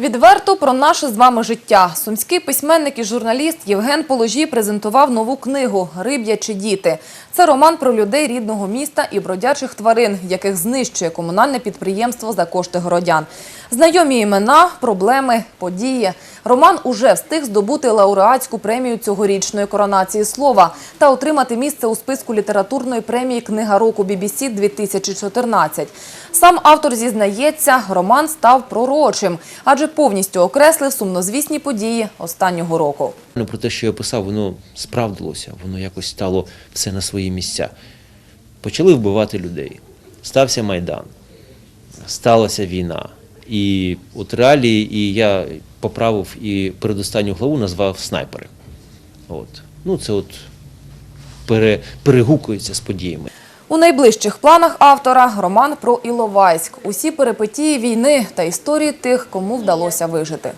Відверто про наше з вами життя. Сумський письменник і журналіст Євген Положій презентував нову книгу «Риб'ячі діти». Це роман про людей рідного міста і бродячих тварин, яких знищує комунальне підприємство за кошти городян. Знайомі імена, проблеми, події. Роман уже встиг здобути лауреатську премію цьогорічної коронації слова та отримати місце у списку літературної премії «Книга року BBC-2014». Сам автор зізнається, роман став пророчим, адже повністю окреслив сумнозвісні події останнього року. Ну, Про те, що я писав, воно справдилося, воно якось стало все на свої місця. Почали вбивати людей. Стався Майдан, сталася війна. І от реалії, і я поправив і передостанню главу назвав снайпери. От. Ну, це от пере, перегукується з подіями. У найближчих планах автора роман про Іловайськ. Усі перипетії війни та історії тих, кому вдалося вижити.